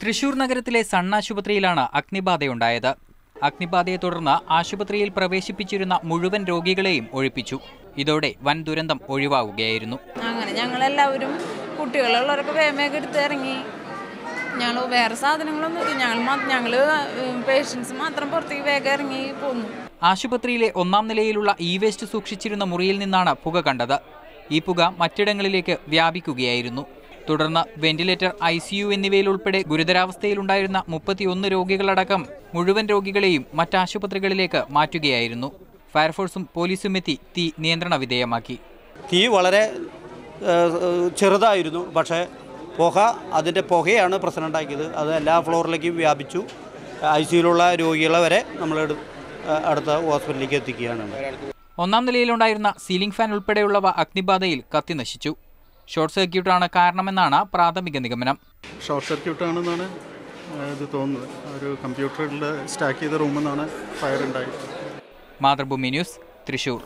തൃശൂർ നഗരത്തിലെ സൺ ആശുപത്രിയിലാണ് അഗ്നിബാധയുണ്ടായത്. അഗ്നിബാധയെ തുടർന്ന് ആശുപത്രിയിൽ പ്രവേശിപ്പിച്ചിരുന്ന മുഴുവൻ രോഗികളെയും ഒഴിപ്പിച്ചു. ഇതോടെ വൻ ദുരന്തം ഒഴിവാകുകയായിരുന്നു. അങ്ങനെ ഞങ്ങളെല്ലാവരും കുട്ടികളുള്ളവരൊക്കെ വേമയൊക്കെ എടുത്തിറങ്ങി എടുത്ത് ഇറങ്ങി. ഞങ്ങൾ വേറെ സാധനങ്ങളൊന്നും ഇല്ല. ഞങ്ങൾ ഞങ്ങൾ ഞങ്ങൾ പേഷ്യൻസ് മാത്രം പുറത്തേക്ക് വേഗം ഇറങ്ങി പോന്നു. ആശുപത്രിയിലെ ഒന്നാം നിലയിലുള്ള ഇ വേസ്റ്റ് സൂക്ഷിച്ചിരുന്ന മുറിയിൽ നിന്നാണ് പുക കണ്ടത്. ഈ പുക മറ്റിടങ്ങളിലേക്ക് വ്യാപിക്കുകയായിരുന്നു. തുടർന്ന് വെന്റിലേറ്റർ ഐ സി യു എന്നിവയിലുൾപ്പെടെ ഗുരുതരാവസ്ഥയിലുണ്ടായിരുന്ന മുപ്പത്തിയൊന്ന് രോഗികളടക്കം മുഴുവൻ രോഗികളെയും മറ്റാശുപത്രികളിലേക്ക് മാറ്റുകയായിരുന്നു. ഫയർഫോഴ്സും പോലീസും എത്തി തീ നിയന്ത്രണ വിധേയമാക്കി. തീ വളരെ ചെറുതായിരുന്നു. പക്ഷേ പുക അതിന്റെ പുകയാണ് പ്രശ്നം ഉണ്ടാക്കിയത്. അത് എല്ലാ ഫ്ലോറിലേക്കും വ്യാപിച്ചു. ഐ സിയിലുള്ള രോഗികളെ വരെ നമ്മൾ അടുത്ത ഹോസ്പിറ്റലിലേക്ക് എത്തിക്കുകയാണ്. ഒന്നാം നിലയിലുണ്ടായിരുന്ന സീലിംഗ് ഫാൻ ഉൾപ്പെടെയുള്ളവ അഗ്നിബാധയിൽ കത്തിനശിച്ചു ഷോർട്ട് സർക്യൂട്ട് സർക്യൂട്ടാണ് കാരണമെന്നാണ് പ്രാഥമിക നിഗമനം. ഷോർട്ട് സർക്യൂട്ട് ആണെന്നാണ് ഇത് തോന്നുന്നത്. ഒരു കമ്പ്യൂട്ടറിൽ സ്റ്റാക്ക് ചെയ്ത റൂമിൽ നിന്നാണ് ഫയർ ഉണ്ടായത്. മാതൃഭൂമി ന്യൂസ് തൃശൂർ.